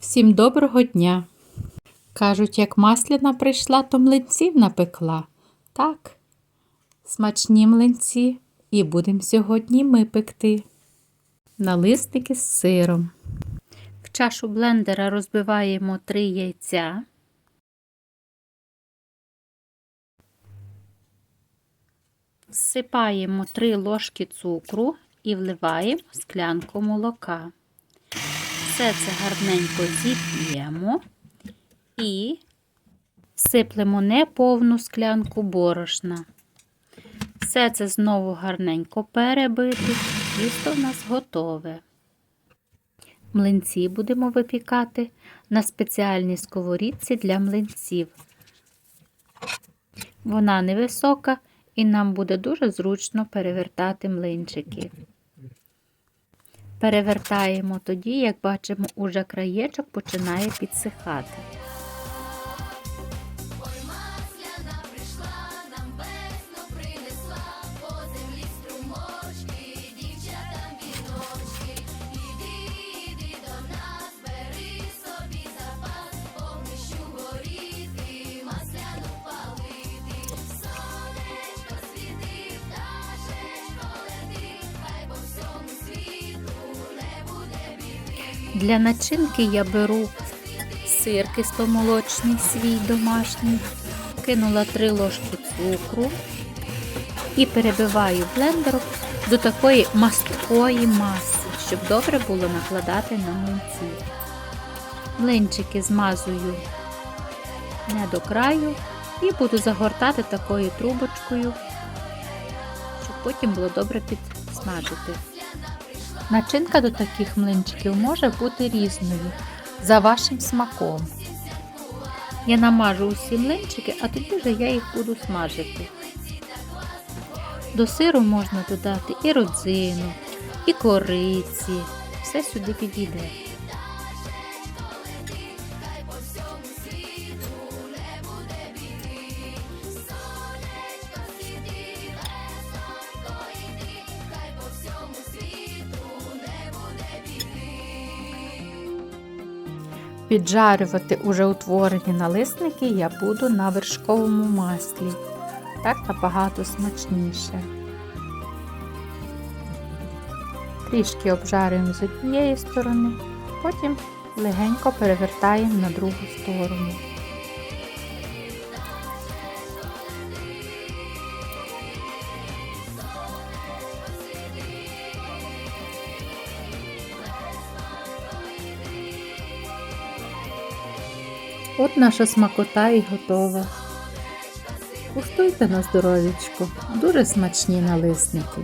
Всім доброго дня. Кажуть, як масляна прийшла, то млинців напекла. Так, смачні млинці і будемо сьогодні ми пекти. Налисники з сиром. В чашу блендера розбиваємо 3 яйця. Всипаємо 3 ложки цукру і вливаємо склянку молока. Все це гарненько зіп'ємо і всиплемо неповну склянку борошна. Все це знову гарненько перебити, тісто в нас готове. Млинці будемо випікати на спеціальній сковорідці для млинців. Вона невисока і нам буде дуже зручно перевертати млинчики. Перевертаємо тоді, як бачимо, уже краєчок починає підсихати. Для начинки я беру сир кисломолочний свій домашній, кинула 3 ложки цукру і перебиваю блендером до такої масткої маси, щоб добре було накладати на млинці. Млинчики змазую не до краю і буду загортати такою трубочкою, щоб потім було добре підсмажити. Начинка до таких млинчиків може бути різною за вашим смаком. Я намажу усі млинчики, а тоді вже я їх буду смажити. До сиру можна додати і родзину, і кориці. Все сюди підійде. Піджарювати уже утворені налисники я буду на вершковому маслі. Так набагато смачніше. Трішки обжарюємо з однієї сторони, потім легенько перевертаємо на другу сторону. От наша смакота і готова. Куштуйте на здоров'ячко, дуже смачні налисники.